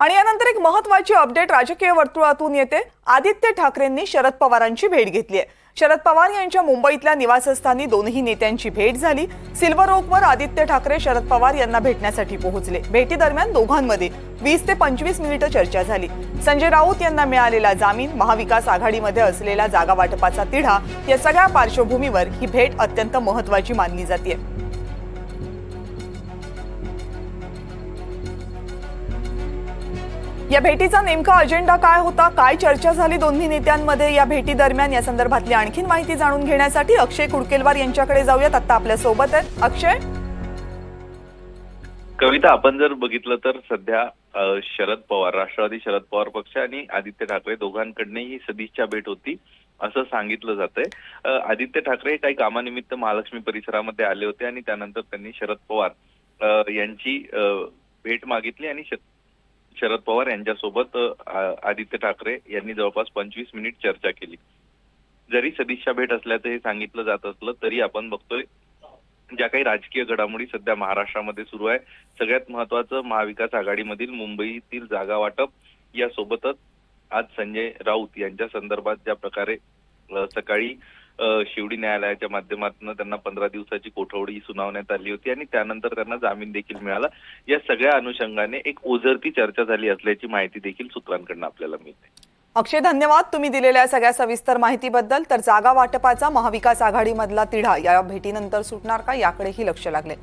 आणि यानंतर एक महत्वाची अपडेट राजकीय वर्तुळातून येते. आदित्य ठाकरेंनी शरद पवारांची भेट घेतली आहे. शरद पवार यांच्या मुंबईतल्या निवासस्थानी दोन्ही नेत्यांची भेट झाली. सिल्वर ओकवर आदित्य ठाकरे शरद पवार यांना भेटण्यासाठी पोहोचले. भेटीदरम्यान दोघांमध्ये वीस ते पंचवीस मिनिटं चर्चा झाली. संजय राऊत यांना मिळालेला जामीन महाविकास आघाडीमध्ये असलेला जागा वाटपाचा तिढा या सगळ्या पार्श्वभूमीवर ही भेट अत्यंत महत्वाची मानली जाते या भेटीचा नेमका अजेंडा काय होता? काय चर्चा झाली दोन्ही नेत्यांमध्ये या भेटी दरम्यान? या संदर्भातली आणखीन माहिती जाणून घेण्यासाठी अक्षय कुडकेलवार यांच्याकडे जाऊयात. आता आपल्यासोबत आहेत. अक्षय? कविता आपण जर बघितलं तर सध्या शरद पवार राष्ट्रवादी शरद पवार पक्ष आणि आदित्य ठाकरे दोघांकडनं ही सदिच्छा भेट होती असं सांगितलं जातंय. आदित्य ठाकरे काही कामानिमित्त महालक्ष्मी परिसरामध्ये आले होते आणि त्यानंतर त्यांनी शरद पवार यांची भेट मागितली आणि शरद पवार यांच्यासोबत आदित्य ठाकरे यांनी जवळपास पंचवीस मिनिट चर्चा केली. जरी सदिच्छा भेट असल्याचं हे सांगितलं जात असलं तरी आपण बघतोय ज्या काही राजकीय घडामोडी सध्या महाराष्ट्रामध्ये सुरू आहे सगळ्यात महत्वाचं महाविकास आघाडीमधील मुंबईतील जागा वाटप यासोबतच आज संजय राऊत यांच्या संदर्भात ज्या प्रकारे सकाळी शिवडी न्यायालयाच्या माध्यमातून त्यांना पंधरा दिवसाची कोठवडी सुनावण्यात आली होती आणि त्यानंतर त्यांना जामीन देखील मिळाला. या सगळ्या अनुषंगाने एक ओझरती चर्चा झाली असल्याची माहिती देखील सूत्रांकडनं आपल्याला मिळते. अक्षय धन्यवाद तुम्ही दिलेल्या सगळ्या सविस्तर माहितीबद्दल. तर जागा वाटपाचा महाविकास आघाडीमधला तिढा या भेटीनंतर सुटणार का याकडेही लक्ष लागले.